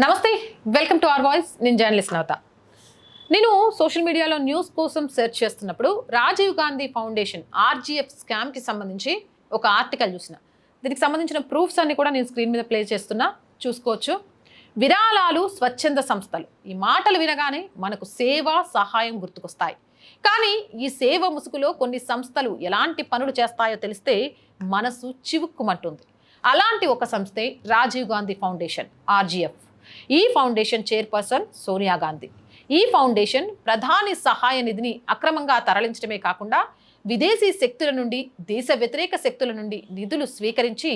నమస్తే welcome to our voice. నేను journalist నవత. నేను సోషల్ మీడియాలో న్యూస్ కోసం సెర్చ్ చేస్తున్నప్పుడు రాజీవ్ గాంధీ ఫౌండేషన్ ఆర్జీఎఫ్ స్కామ్కి సంబంధించి ఒక ఆర్టికల్ చూసిన. దీనికి సంబంధించిన ప్రూఫ్స్ అన్ని కూడా నేను స్క్రీన్ మీద ప్లే చేస్తున్నా. చూసుకోవచ్చు. విరాళాలు స్వచ్ఛంద సంస్థలు. ఈ మాటలు వినగానే మనకు సేవ సహాయం గుర్తుకొస్తాయి. కానీ ఈ సేవ ముసుగులో కొన్ని సంస్థలు ఎలాంటి పనులు చేస్తాయో తెలిస్తే మనసు చివుక్కుమంటుంది. అలాంటి ఒక సంస్థే రాజీవ్ గాంధీ ఫౌండేషన్ ఆర్జీఎఫ్. ఈ ఫౌండేషన్ చైర్పర్సన్ సోనియా గాంధీ. ఈ ఫౌండేషన్ ప్రధాని సహాయ నిధిని అక్రమంగా తరలించడమే కాకుండా విదేశీ శక్తుల నుండి దేశ వ్యతిరేక శక్తుల నుండి నిధులు స్వీకరించి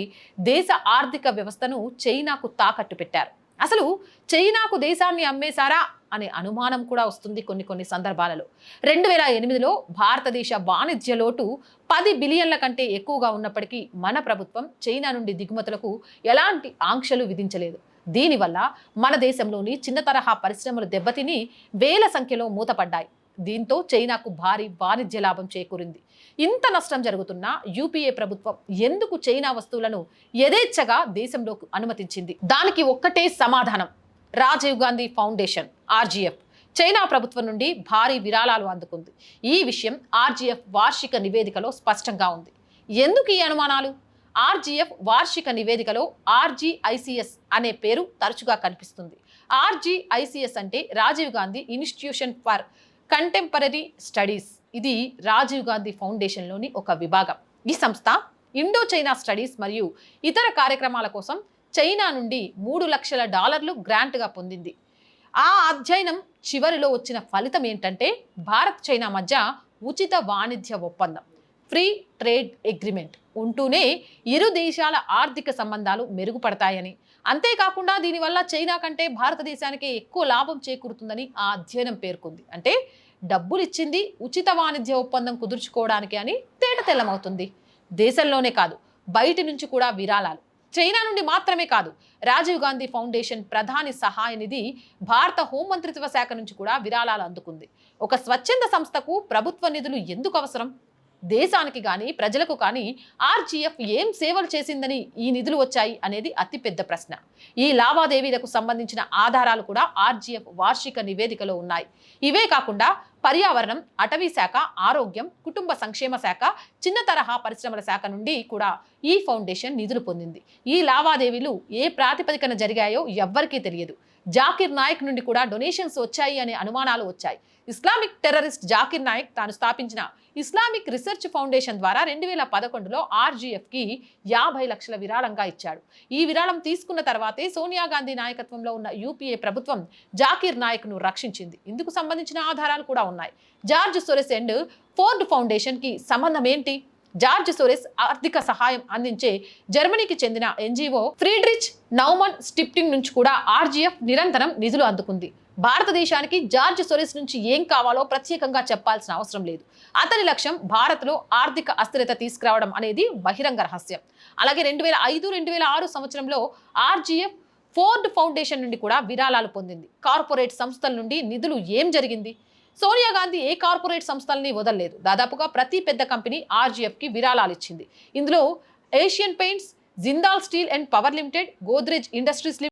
దేశ ఆర్థిక వ్యవస్థను చైనాకు తాకట్టు పెట్టారు. అసలు చైనాకు దేశాన్ని అమ్మేశారా అనే అనుమానం కూడా వస్తుంది కొన్ని కొన్ని సందర్భాలలో. రెండు వేల ఎనిమిదిలో భారతదేశ వాణిజ్య లోటు పది బిలియన్ల కంటే ఎక్కువగా ఉన్నప్పటికీ మన ప్రభుత్వం చైనా నుండి దిగుమతులకు ఎలాంటి ఆంక్షలు విధించలేదు. దీనివల్ల మన దేశంలోని చిన్న తరహా పరిశ్రమలు దెబ్బతిని వేల సంఖ్యలో మూతపడ్డాయి. దీంతో చైనాకు భారీ వాణిజ్య లాభం చేకూరింది. ఇంత నష్టం జరుగుతున్నా యూపీఏ ప్రభుత్వం ఎందుకు చైనా వస్తువులను యథేచ్ఛగా దేశంలోకి అనుమతించింది? దానికి ఒక్కటే సమాధానం. Rajiv Gandhi foundation RGF. China ప్రభుత్వం నుండి భారీ విరాళాలు అందుకుంది. ఈ విషయం ఆర్జీఎఫ్ వార్షిక నివేదికలో స్పష్టంగా ఉంది. ఎందుకు ఈ అనుమానాలు? ఆర్జీఎఫ్ వార్షిక నివేదికలో ఆర్జీఐసిఎస్ అనే పేరు తరచుగా కనిపిస్తుంది. ఆర్జీఐసిఎస్ అంటే Rajiv Gandhi institution for contemporary studies. ఇది రాజీవ్ గాంధీ ఫౌండేషన్లోని ఒక విభాగం. ఈ సంస్థ ఇండో చైనా స్టడీస్ మరియు ఇతర కార్యక్రమాల కోసం చైనా నుండి మూడు లక్షల డాలర్లు గ్రాంట్గా పొందింది. ఆ అధ్యయనం చివరిలో వచ్చిన ఫలితం ఏంటంటే భారత్ చైనా మధ్య ఉచిత వాణిజ్య ఒప్పందం. ఫ్రీ ట్రేడ్ అగ్రిమెంట్ ఉంటూనే ఇరు దేశాల ఆర్థిక సంబంధాలు మెరుగుపడతాయని. అంతేకాకుండా దీనివల్ల చైనా కంటే భారతదేశానికి ఎక్కువ లాభం చేకూరుతుందని ఆ అధ్యయనం పేర్కొంది. అంటే డబ్బులు ఇచ్చింది ఉచిత వాణిజ్య ఒప్పందం కుదుర్చుకోవడానికి అని తేట తెల్లమవుతుంది. దేశంలోనే కాదు బయటి నుంచి కూడా విరాళాలు. చైనా నుండి మాత్రమే కాదు రాజీవ్ గాంధీ ఫౌండేషన్ ప్రధాని సహాయ నిధి భారత హోంమంత్రిత్వ శాఖ నుంచి కూడా విరాళాలు అందుకుంది. ఒక స్వచ్ఛంద సంస్థకు ప్రభుత్వ నిధులు ఎందుకు అవసరం? దేశానికి కానీ ప్రజలకు కానీ ఆర్జీఎఫ్ ఏం సేవలు చేసిందని ఈ నిధులు వచ్చాయి అనేది అతిపెద్ద ప్రశ్న. ఈ లావాదేవీలకు సంబంధించిన ఆధారాలు కూడా ఆర్జీఎఫ్ వార్షిక నివేదికలో ఉన్నాయి. ఇవే కాకుండా పర్యావరణం అటవీ శాఖ ఆరోగ్యం కుటుంబ సంక్షేమ శాఖ చిన్న తరహా పరిశ్రమల శాఖ నుండి కూడా ఈ ఫౌండేషన్ నిధులు పొందింది. ఈ లావాదేవీలు ఏ ప్రాతిపదికన జరిగాయో ఎవ్వరికీ తెలియదు. జాకిర్ నాయక్ నుండి కూడా డొనేషన్స్ వచ్చాయి అనే అనుమానాలు వచ్చాయి. ఇస్లామిక్ టెర్రరిస్ట్ జాకిర్ నాయక్ తాను స్థాపించిన ఇస్లామిక్ రీసెర్చ్ ఫౌండేషన్ ద్వారా రెండు వేల పదకొండులో ఆర్జీఎఫ్కి యాభై లక్షల విరాళంగా ఇచ్చాడు. ఈ విరాళం తీసుకున్న తర్వాతే సోనియా గాంధీ నాయకత్వంలో ఉన్న యూపీఏ ప్రభుత్వం జాకీర్ నాయక్ను రక్షించింది. ఇందుకు సంబంధించిన ఆధారాలు కూడా ఉన్నాయి. జార్జ్ సొరెస్ అండ్ ఫోర్డ్ ఫౌండేషన్కి సంబంధం ఏంటి? జార్జ్ సోరెస్ ఆర్థిక సహాయం అందించే జర్మనీకి చెందిన ఎన్జిఓ ఫ్రీడ్రిచ్ నౌమన్ స్టిప్టింగ్ నుంచి కూడా ఆర్జీఎఫ్ నిరంతరం నిధులు అందుకుంది. భారతదేశానికి జార్జ్ సొరెస్ నుంచి ఏం కావాలో ప్రత్యేకంగా చెప్పాల్సిన అవసరం లేదు. అతని లక్ష్యం భారత్లో ఆర్థిక అస్థిరత తీసుకురావడం అనేది బహిరంగ రహస్యం. అలాగే రెండు వేల ఐదు రెండు వేల ఆరు సంవత్సరంలో ఆర్జీఎఫ్ ఫోర్డ్ ఫౌండేషన్ నుండి కూడా విరాళాలు పొందింది. కార్పొరేట్ సంస్థల నుండి నిధులు ఏం జరిగింది? సోనియా గాంధీ ఏ కార్పొరేట్ సంస్థల్ని వదలలేదు. దాదాపుగా ప్రతి పెద్ద కంపెనీ ఆర్జీఎఫ్కి విరాళాలు ఇచ్చింది. ఇందులో Asian paints Jindal steel and power limited Godrej industries